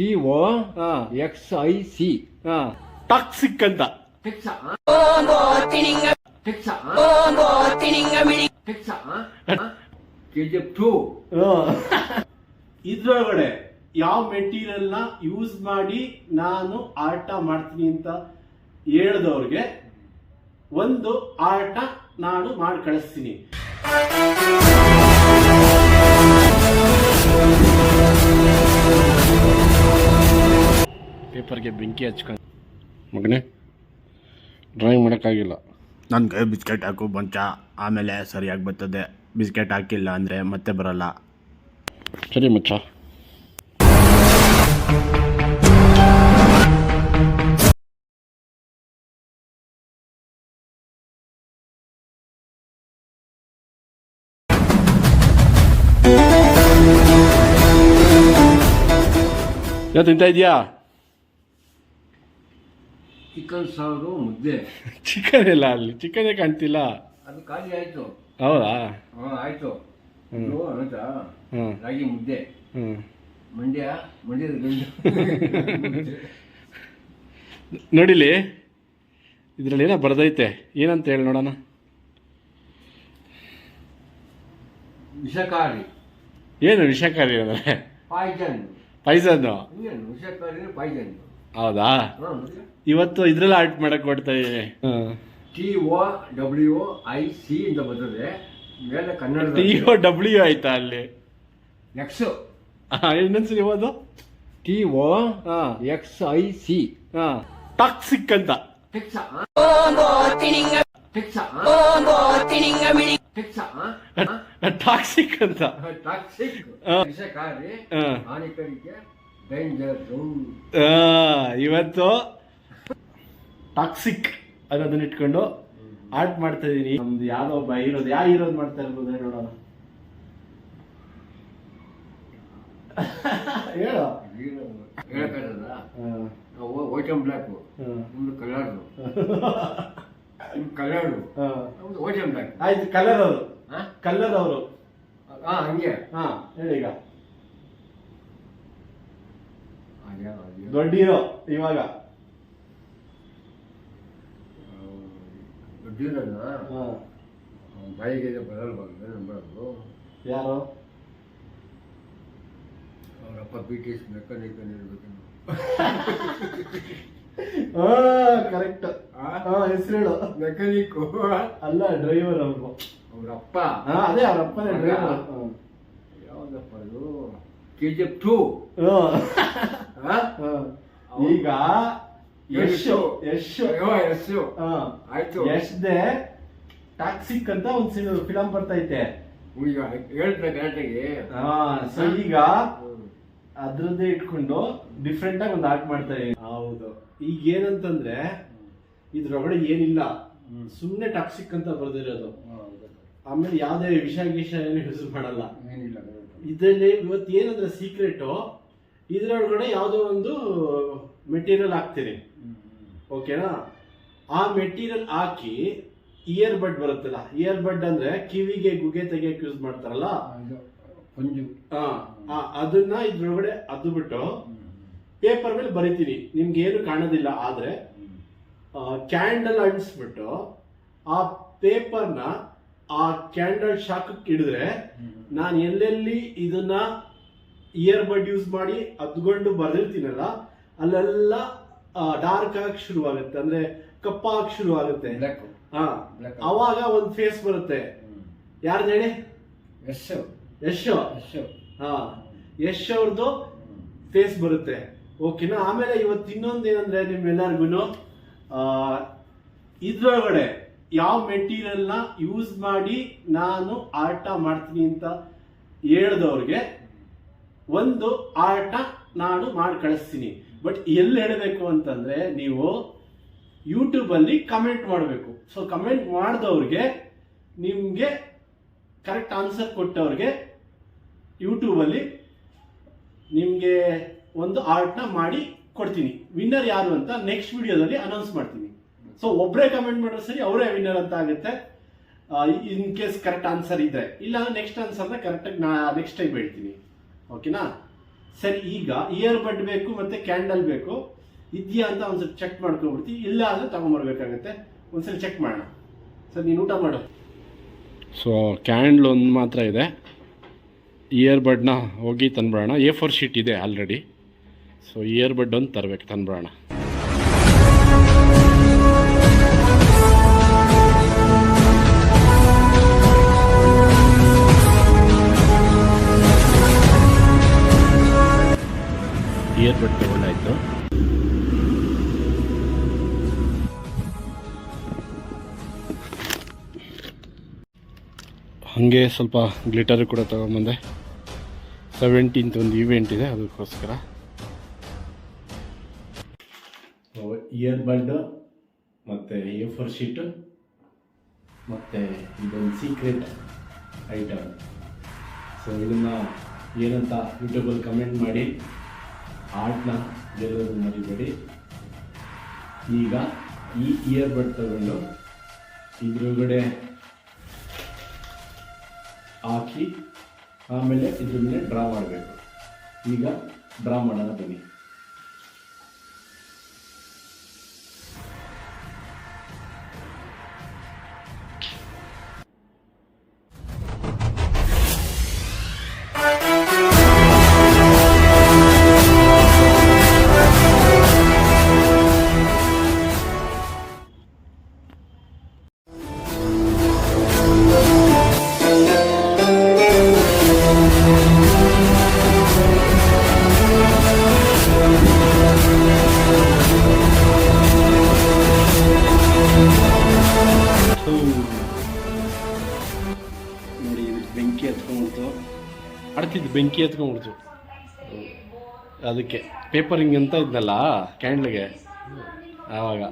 T O X I C toxic ಅಂತ. K G F two ಇದ್ರೊಳಗಡೆ ಯಾವ ಮೆಟೀರಿಯಲ್ನ use ಮಾಡಿ ನಾನು ಆಟ ಮಾಡ್ತೀನಿ ಅಂತ ಹೇಳ್ದವ್ರಿಗೆ ಒಂದು ಆಟ ನಾನು ಮಾಡಿ ಕಳಿಸ್ತೀನಿ. ಪೇಪರ್ಗೆ ಬೆಂಕಿ ಹಚ್ಕೊಂಡು. ಮಗನೇ ಡ್ರಾಯಿಂಗ್ ಮಾಡೋಕ್ಕಾಗಿಲ್ಲ. ನನಗೆ ಬಿಸ್ಕೆಟ್ ಹಾಕು ಬಂಚ ಆಮೇಲೆ ಸರಿಯಾಗಿ ಬರ್ತದೆ. ಬಿಸ್ಕೆಟ್ ಹಾಕಿಲ್ಲ ಅಂದರೆ ಮತ್ತೆ ಬರಲ್ಲ. ಸರಿ ಮಚ್ಚ. ಯಾವ ತಿಂತಾ ಇದೆಯಾ? ಚಿಕನ್ ಸಾರು ಮುದ್ದೆ. ಚಿಕನ್ ಇಲ್ಲ ಅಲ್ಲಿ. ಚಿಕನೇ ಕಾಣ್ತಿಲ್ಲ. ಅದು ಖಾಲಿ ಆಯ್ತು. ಹೌದಾ? ಹಾಂ ಆಯ್ತು. ಇದು ಅನಂತ ಹ್ಞೂ ರಾಗಿ ಮುದ್ದೆ. ಹ್ಞೂ ಮಂಡ್ಯ ಮಂಡ್ಯದ ಗಂಡು. ನೋಡಿಲಿ? ಇದರಲ್ಲಿ ಏನೋ ಬರ್ದೈತೆ. ಏನಂತ ಹೇಳಿ ನೋಡೋಣ. ವಿಷಕಾರಿ. ಏನು ವಿಷಕಾರಿ ಅಂದರೆ? ಪಾಯ್ಜನ್. ಪೈಸನ್ನು ಏನು ವಿಷಕಾರಿ ಪಾಯ್ಜನ್ ಹೌದಾ? ಇವತ್ತು ಇದ್ರಲ್ಲಿ ಆರ್ಟ್ ಮಾಡಕ್ ಕೊಡ್ತಾ ಇದ್ದೀನಿ T O W I C ಅಂತ ಬರ್ತದೆ ಮೇಲೆ ಟಿ ಕನ್ನಡದ ಒ ಡಬ್ಲ್ಯೂ ಆಯ್ತಾ ಅಲ್ಲಿ? ಎಕ್ಸ್ ಇನ್ನೊಂದ್ಸರಿ ಓದು. T O X I C toxic ಅಂತ. ಟಾಕ್ಸಿಕ್ ಅಂತ. ಟಾಕ್ಸಿಕ್. ಆ. ಆ. ಆ, ಇವತ್ತು ಟಾಕ್ಸಿಕ್ ಅನ್ನೋದನ್ನ ಇಟ್ಕೊಂಡು ಆರ್ಟ್ ಮಾಡ್ತಾ ಇದೀನಿ. ನಮ್ದು ಯಾವ್ದೋ ಒಬ್ಬ ಇರೋದು ಯಾವ ಇರೋದು ಮಾಡ್ತಾ ಇರ್ಬೋದು ನೋಡೋಣ. ಹೇಳು. ಆ, ವೈಟ್ ಅಂಡ್ ಬ್ಲ್ಯಾಕ್ ಆ, ನಿಮ್ದು ಕಲರ್ ನಿಮ್ದು ಕಲರ್ ಆ. ವೈಟ್ ಅಂಡ್ ಬ್ಲ್ಯಾಕ್ ಆಯ್ತು ಕಲರ್ ಅವರು ಕಲರ್ ಅವರು ಹಾ ಹಂಗೆ. ಹಾ ಹೇಳಿ ಈಗ. ದೊಡ್ಡ ಹೀರೋ ಇವಾಗ ದೊಡ್ಡ ಹಾ. ಬಾಯಿಗೆ ಬಂದ್ರೆ ನಂಬರೋದು ಯಾರು? ಅವರಪ್ಪ ಬಿ ಟಿ ಎಸ್ ಮೆಕ್ಯಾನಿಕ್ ಇರ್ಬೇಕು ಕರೆಕ್ಟ್ ಆ? ಹೆಸರು ಹೇಳು. ಮೆಕ್ಯಾನಿಕ್ ಅಲ್ಲ ಡ್ರೈವರ್ ಅವರು. ಅವರಪ್ಪ ಹಾ ಅದೇ ಅವ್ರ ಅಪ್ಪನೇ ಹೌದಾ? ಡ್ರೈವರ್ ಯಾವ್ದಪ್ಪ ಅದು? ಕೆ ಜಿ ಎಫ್ ಟೂ ಈಗ ಯಶ್ ಯಶ್. ಯಶ್. ಆಯ್ತು. ಯಶ್ದೆ ಟಾಕ್ಸಿಕ್ ಅಂತ ಒಂದ್ ಫಿಲಂ ಬರ್ತೈತೆ. ಈಗ ಹೇಳ್ತಾರೆ ಕರೆಕ್ಟಾಗಿ ಹಾ ಸೊ ಈಗ ಅದ್ರದ್ದೇ ಇಟ್ಕೊಂಡು ಡಿಫ್ರೆಂಟ್ ಆಗಿ ಒಂದು ಆರ್ಟ್ ಮಾಡ್ತಾರೆ ಹೌದು. ಈಗ ಏನಂತಂದ್ರೆ ಇದ್ರೊಳಗಡೆ ಏನಿಲ್ಲ. ಸುಮ್ಮನೆ ಟಾಕ್ಸಿಕ್ ಅಂತ ಬರೆದಿರೋದು. ಆಮೇಲೆ ಯಾವ್ದೇ ವಿಷಯ ಗಿಷ ಏನು ಹೆಸರು ಮಾಡಲ್ಲ. ಏನಿಲ್ಲ ಇದರಲ್ಲಿ ಇವತ್ತು ಏನಂದ್ರೆ ಸೀಕ್ರೆಟ್ ಇದ್ರೊಳಗಡೆ ಯಾವುದೋ ಒಂದು ಮೆಟೀರಿಯಲ್ ಹಾಕ್ತೀನಿ. ಓಕೆನಾ ಆ ಮೆಟೀರಿಯಲ್ ಹಾಕಿ ಇಯರ್ ಬಡ್ ಬರುತ್ತಲ್ಲ ಇಯರ್ ಬಡ್ ಅಂದ್ರೆ ಕಿವಿಗೆ ಗುಗೆ ತೆಗಿಯಕ್ಕೆ ಯೂಸ್ ಮಾಡ್ತಾರಲ್ಲ? ಅದನ್ನ ಇದ್ರೊಳಗಡೆ ಅದು ಬಿಟ್ಟು ಪೇಪರ್ ಮೇಲೆ ಬರಿತೀನಿ. ನಿಮ್ಗೆ ಏನು ಕಾಣೋದಿಲ್ಲ ಆದ್ರೆ ಕ್ಯಾಂಡಲ್ ಅಂಟಿಸ್ಬಿಟ್ಟು ಆ ಪೇಪರ್ನ ಆ ಕ್ಯಾಂಡಲ್ ಶಾಖಕ್ಕೆ ಹಿಡಿದ್ರೆ ನಾನು ಎಲ್ಲೆಲ್ಲಿ ಇದನ್ನ ಇಯರ್ ಬಡ್ ಯೂಸ್ ಮಾಡಿ ಅದ್ಕೊಂಡು ಬರ್ದಿರ್ತೀನಲ್ಲ ಅಲ್ಲೆಲ್ಲ ಡಾರ್ಕ್ ಆಗಿ ಶುರು ಆಗುತ್ತೆ ಅಂದ್ರೆ ಕಪ್ಪಾಗಿ ಶುರು ಆಗುತ್ತೆ ಹಾ. ಅವಾಗ ಒಂದ್ ಫೇಸ್ ಬರುತ್ತೆ. ಯಾರ್ದು ಹೇಳಿ? ಯಶ್. ಯಶ್. ಹಾ. ಯಶ್ ಅವ್ರದ್ದು ಫೇಸ್ ಬರುತ್ತೆ. ಓಕೆನಾ ಆಮೇಲೆ ಇವತ್ತು ಇನ್ನೊಂದು ಏನಂದ್ರೆ ನಿಮ್ಮೆಲ್ಲರಿಗೂ ಇದ್ರೊಳಗಡೆ ಯಾವ ಮೆಟೀರಿಯಲ್ನ ಯೂಸ್ ಮಾಡಿ ನಾನು ಆಟ ಮಾಡ್ತೀನಿ ಅಂತ ಹೇಳ್ದವ್ರಿಗೆ ಒಂದು ಆಟ ನಾನು ಮಾಡಿ ಕಳಿಸ್ತೀನಿ. ಬಟ್ ಎಲ್ಲಿ ಹೇಳಬೇಕು ಅಂತಂದ್ರೆ ನೀವು ಯೂಟ್ಯೂಬಲ್ಲಿ ಕಮೆಂಟ್ ಮಾಡಬೇಕು. ಸೊ ಕಮೆಂಟ್ ಮಾಡಿದವ್ರಿಗೆ ನಿಮಗೆ ಕರೆಕ್ಟ್ ಆನ್ಸರ್ ಕೊಟ್ಟವ್ರಿಗೆ ಯೂಟ್ಯೂಬಲ್ಲಿ ನಿಮಗೆ ಒಂದು ಆರ್ಟ್ನ ಮಾಡಿ ಕೊಡ್ತೀನಿ. ವಿನ್ನರ್ ಯಾರು ಅಂತ ನೆಕ್ಸ್ಟ್ ವಿಡಿಯೋದಲ್ಲಿ ಅನೌನ್ಸ್ ಮಾಡ್ತೀನಿ. ಸೊ ಒಬ್ಬರೇ ಕಮೆಂಟ್ ಮಾಡಿದ್ರೆ ಸರಿ, ಅವರೇ ವಿನ್ನರ್ ಅಂತ ಆಗುತ್ತೆ. ಇನ್ ಕೇಸ್ ಕರೆಕ್ಟ್ ಆನ್ಸರ್ ಇದ್ರೆ. ಇಲ್ಲ ನೆಕ್ಸ್ಟ್ ಆನ್ಸರ್ನ ಕರೆಕ್ಟಾಗಿ ನಾ ನೆಕ್ಸ್ಟ್ ಟೈಮ್ ಹೇಳ್ತೀನಿ. ಓಕೆನಾ? ಸರಿ, ಈಗ ಇಯರ್ ಬಡ್ ಬೇಕು ಮತ್ತೆ ಕ್ಯಾಂಡಲ್ ಬೇಕು. ಇದೆಯಾ ಅಂತ ಒಂದ್ಸಲ ಚೆಕ್ ಮಾಡ್ಕೊಂಡ್ಬಿಡ್ತೀವಿ ಇಲ್ಲ ಅಂದ್ರೆ ತಗೊಂಬರ್ಬೇಕಾಗತ್ತೆ. ಒಂದ್ಸಲ ಚೆಕ್ ಮಾಡೋಣ. ಸರ್, ನೀನು ಊಟ ಮಾಡು. ಸೊ ಕ್ಯಾಂಡ್ಲ್ ಒಂದು ಮಾತ್ರ ಇದೆ. ಇಯರ್ ಬಡ್ನ ಹೋಗಿ ತಂದ್ಬಿಡೋಣ. ಎ ಫೋರ್ ಶೀಟ್ ಇದೆ ಆಲ್ರೆಡಿ ಸೊ ಇಯರ್ ಬಡ್ ಒಂದು ತರಬೇಕು, ತಂದ್ಬಿಡೋಣ. ಹಾಗೆ ಸ್ವಲ್ಪ ಗ್ಲಿಟರ್ ಕೂಡ ತಗೊಂಬಂದೆ. ಸೆವೆಂಟೀನ್ತ್ ಒಂದು ಇವೆಂಟ್ ಇದೆ, ಅದಕ್ಕೋಸ್ಕರ. ಇಯರ್ ಬಡ್ ಮತ್ತು ಎ ಫೋರ್ ಶೀಟು ಮತ್ತು ಇದೊಂದು ಸೀಕ್ರೆಟ್ ಐಟಮ್ ಸೊ ಇದನ್ನು ಏನಂತ ಯೂಟ್ಯೂಬಲ್ಲಿ ಕಮೆಂಟ್ ಮಾಡಿ ಆರ್ಟ್ನ ಗೆಲ್ಲೋದು ಮರಿಬೇಡಿ. ಈಗ ಈ ಇಯರ್ ಬಡ್ ತಗೊಂಡು ಇದ್ರೊಳಗಡೆ ಹಾಕಿ ಆಮೇಲೆ ಇದ್ರ ಮೇಲೆ ಡ್ರಾ ಮಾಡಬೇಕು. ಈಗ ಡ್ರಾ ಮಾಡೋಣ ಬನ್ನಿ. ಅಡ್ತಿದ್ದು ಬೆಂಕಿ ಎತ್ಕೊಂಡ್ಬಿಡ್ತು ಅದಕ್ಕೆ ಪೇಪರಿಂಗ್ ಅಂತ ಇದ್ನಲ್ಲ ಕ್ಯಾಂಡ್ಲಿಗೆ. ಆವಾಗ.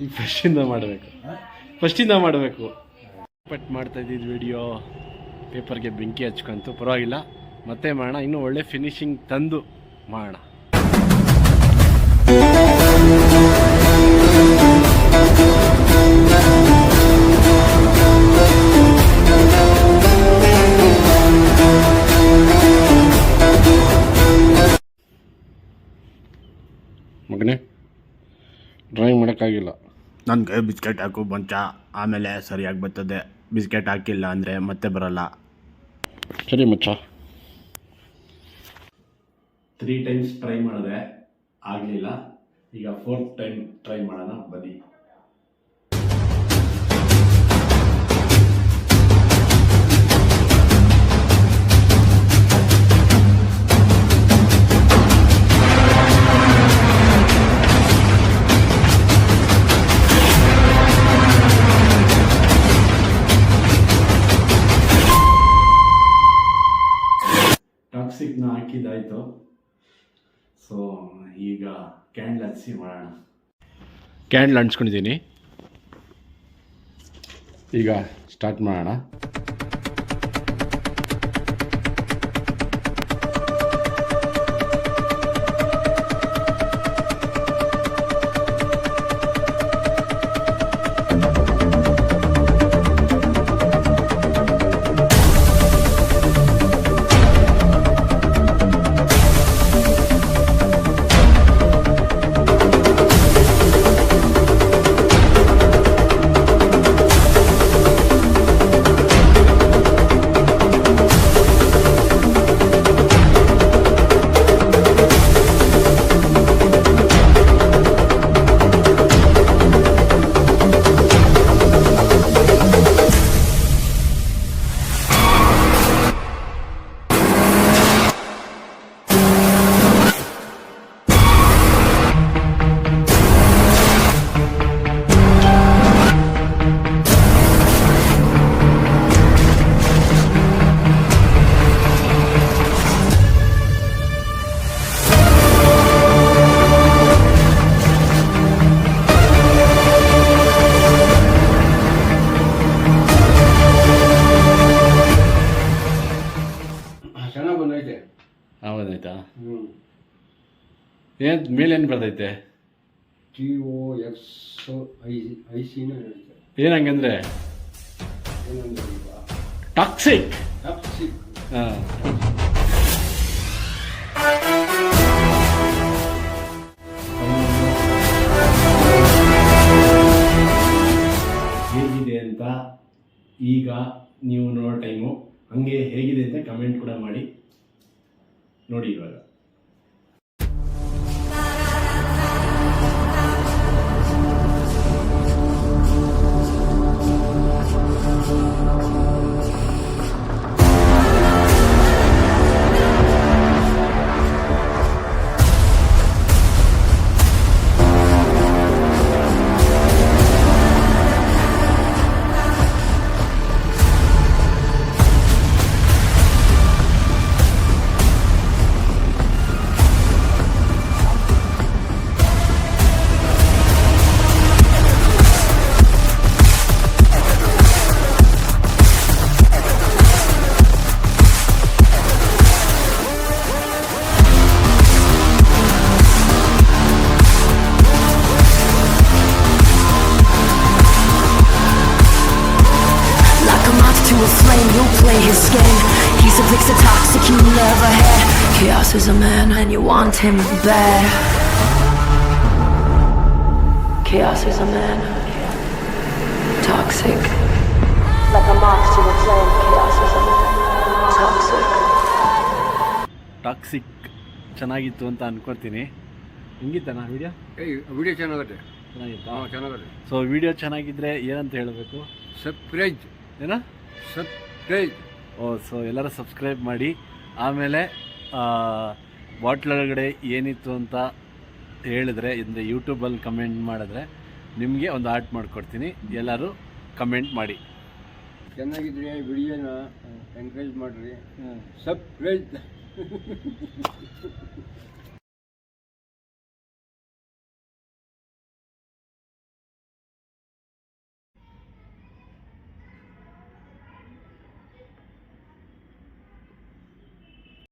ಈಗ ಫಸ್ಟಿಂದ ಮಾಡಬೇಕು. ಫಸ್ಟಿಂದ ಮಾಡಬೇಕು. ಪಟ್ ಮಾಡ್ತಾ ಇದ್ದಿದ್ದು ವಿಡಿಯೋ ಪೇಪರ್ಗೆ ಬೆಂಕಿ ಹಚ್ಕೊಂತು. ಪರವಾಗಿಲ್ಲ. ಮತ್ತೆ ಮಾಡೋಣ. ಇನ್ನೂ ಒಳ್ಳೆ ಫಿನಿಶಿಂಗ್ ತಂದು ಮಾಡೋಣ. ಮಾಡೋಕ್ಕಾಗಿಲ್ಲ ನನಗೆ ಬಿಸ್ಕೆಟ್ ಹಾಕು ಬಂಚ ಆಮೇಲೆ ಸರಿಯಾಗಿ ಬರ್ತದೆ. ಬಿಸ್ಕೆಟ್ ಹಾಕಿಲ್ಲ ಅಂದರೆ ಮತ್ತೆ ಬರಲ್ಲ. ಸರಿ ಮಚ್ಚ. ತ್ರೀ ಟೈಮ್ಸ್ ಟ್ರೈ ಮಾಡಿದೆ ಆಗಲಿಲ್ಲ. ಈಗ ಫೋರ್ತ್ ಟೈಮ್ ಟ್ರೈ ಮಾಡೋಣ ಬನ್ನಿ. ಕ್ಯಾಂಡ್ಲ್ ಅಂಟ್ಸ್ಕೊಂಡಿದ್ದೀನಿ ಮಾಡೋಣ ಕ್ಯಾಂಡ್ಲ್ ಅಂಟಿಸ್ಕೊಂಡಿದ್ದೀನಿ. ಈಗ ಸ್ಟಾರ್ಟ್ ಮಾಡೋಣ. ಏನು ಬರ್ತೈತೆ T O S I I ಸಿನ ಹೇಳುತ್ತೆ ಏನು ಹಂಗಂದ್ರೆ ಟಾಕ್ಸಿಕ್ ಟಾಕ್ಸಿಕ್ ಹಾಂ. ಹೇಗಿದೆ ಅಂತ ಈಗ ನೀವು ನೋಡೋ ಟೈಮು. ಹಂಗೆ ಹೇಗಿದೆ ಅಂತ ಕಮೆಂಟ್ ಕೂಡ ಮಾಡಿ. ನೋಡಿ ಇವಾಗ. Moth you play his game. He's a fix a toxic you never had. Chaos is a man, and you want him bad. Chaos is a man. Toxic. Like a moth to a flame, chaos is a man. Toxic. Toxic ಚೆನ್ನಾಗಿತ್ತು ಅಂತ ಅನ್ಕೊಳ್ತೀನಿ ಹೆಂಗಿತ್ತಣ್ಣ video ಏಯ್ video ಚೆನ್ನಾಗುತ್ತೆ ಚೆನ್ನಾಗಿತ್ತು ಚೆನ್ನಾಗುತ್ತೆ so video ಚೆನ್ನಾಗಿದ್ರೆ ಏನಂತ ಹೇಳಬೇಕು surprise ಏನೋ subscribe ಓ ಸೊ ಎಲ್ಲರೂ ಸಬ್ಸ್ಕ್ರೈಬ್ ಮಾಡಿ. ಆಮೇಲೆ ಬಾಟ್ಲೊಳಗಡೆ ಏನಿತ್ತು ಅಂತ ಹೇಳಿದ್ರೆ ಅಂದರೆ ಯೂಟ್ಯೂಬಲ್ಲಿ ಕಮೆಂಟ್ ಮಾಡಿದ್ರೆ ನಿಮಗೆ ಒಂದು ಆರ್ಟ್ ಮಾಡಿಕೊಡ್ತೀನಿ. ಎಲ್ಲರೂ ಕಮೆಂಟ್ ಮಾಡಿ. ಚೆನ್ನಾಗಿದ್ರೆ ವಿಡಿಯೋನ ಎನ್ಕರೇಜ್ ಮಾಡಿರಿ. ಸಬ್ಸ್ಕ್ರೈಬ್